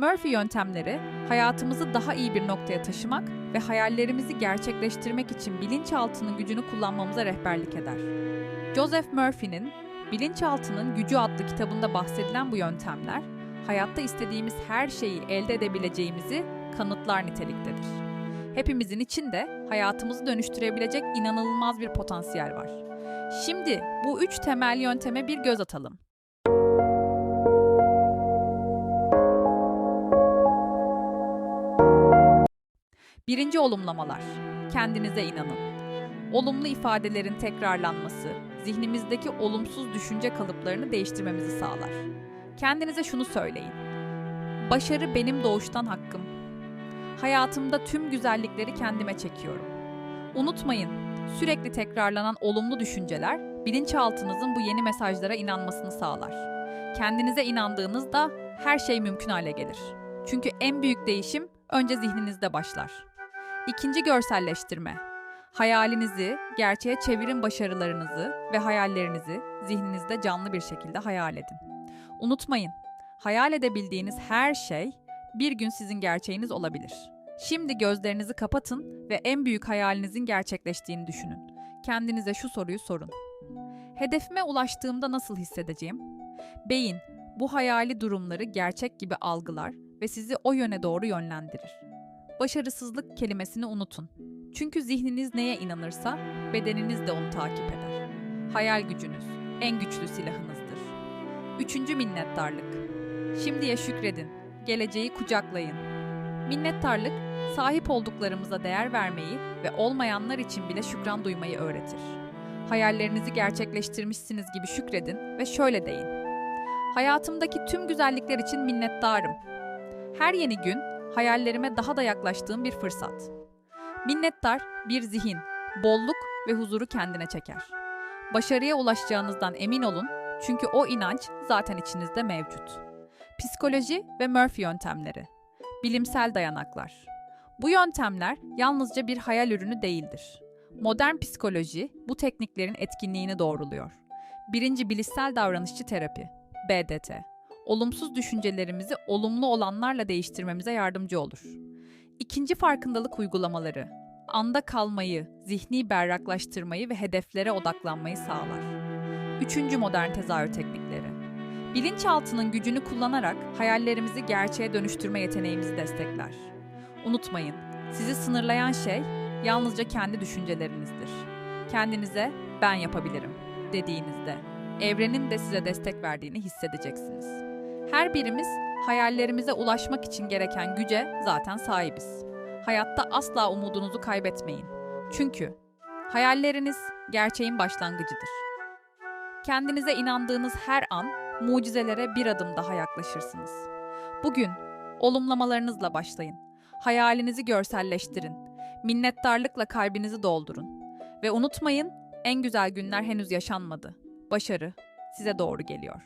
Murphy yöntemleri hayatımızı daha iyi bir noktaya taşımak ve hayallerimizi gerçekleştirmek için bilinçaltının gücünü kullanmamıza rehberlik eder. Joseph Murphy'nin Bilinçaltının Gücü adlı kitabında bahsedilen bu yöntemler, hayatta istediğimiz her şeyi elde edebileceğimizi kanıtlar niteliktedir. Hepimizin içinde hayatımızı dönüştürebilecek inanılmaz bir potansiyel var. Şimdi bu üç temel yönteme bir göz atalım. Birinci olumlamalar. Kendinize inanın. Olumlu ifadelerin tekrarlanması, zihnimizdeki olumsuz düşünce kalıplarını değiştirmemizi sağlar. Kendinize şunu söyleyin. Başarı benim doğuştan hakkım. Hayatımda tüm güzellikleri kendime çekiyorum. Unutmayın, sürekli tekrarlanan olumlu düşünceler bilinçaltınızın bu yeni mesajlara inanmasını sağlar. Kendinize inandığınızda her şey mümkün hale gelir. Çünkü en büyük değişim önce zihninizde başlar. İkinci görselleştirme. Hayalinizi gerçeğe çevirin başarılarınızı ve hayallerinizi zihninizde canlı bir şekilde hayal edin. Unutmayın, hayal edebildiğiniz her şey bir gün sizin gerçeğiniz olabilir. Şimdi gözlerinizi kapatın ve en büyük hayalinizin gerçekleştiğini düşünün. Kendinize şu soruyu sorun. Hedefime ulaştığımda nasıl hissedeceğim? Beyin bu hayali durumları gerçek gibi algılar ve sizi o yöne doğru yönlendirir. Başarısızlık kelimesini unutun. Çünkü zihniniz neye inanırsa bedeniniz de onu takip eder. Hayal gücünüz en güçlü silahınızdır. Üçüncü minnettarlık. Şimdiye şükredin, geleceği kucaklayın. Minnettarlık, sahip olduklarımıza değer vermeyi ve olmayanlar için bile şükran duymayı öğretir. Hayallerinizi gerçekleştirmişsiniz gibi şükredin ve şöyle deyin. Hayatımdaki tüm güzellikler için minnettarım. Her yeni gün hayallerime daha da yaklaştığım bir fırsat. Minnettar bir zihin, bolluk ve huzuru kendine çeker. Başarıya ulaşacağınızdan emin olun çünkü o inanç zaten içinizde mevcut. Psikoloji ve Murphy yöntemleri. Bilimsel dayanaklar. Bu yöntemler yalnızca bir hayal ürünü değildir. Modern psikoloji bu tekniklerin etkinliğini doğruluyor. Birinci bilişsel davranışçı terapi, BDT. Olumsuz düşüncelerimizi olumlu olanlarla değiştirmemize yardımcı olur. İkinci farkındalık uygulamaları, anda kalmayı, zihni berraklaştırmayı ve hedeflere odaklanmayı sağlar. Üçüncü modern tezahür teknikleri. Bilinçaltının gücünü kullanarak hayallerimizi gerçeğe dönüştürme yeteneğimizi destekler. Unutmayın, sizi sınırlayan şey yalnızca kendi düşüncelerinizdir. Kendinize ben yapabilirim dediğinizde evrenin de size destek verdiğini hissedeceksiniz. Her birimiz hayallerimize ulaşmak için gereken güce zaten sahibiz. Hayatta asla umudunuzu kaybetmeyin. Çünkü hayalleriniz gerçeğin başlangıcıdır. Kendinize inandığınız her an mucizelere bir adım daha yaklaşırsınız. Bugün olumlamalarınızla başlayın. Hayalinizi görselleştirin. Minnettarlıkla kalbinizi doldurun. Ve unutmayın, en güzel günler henüz yaşanmadı. Başarı size doğru geliyor.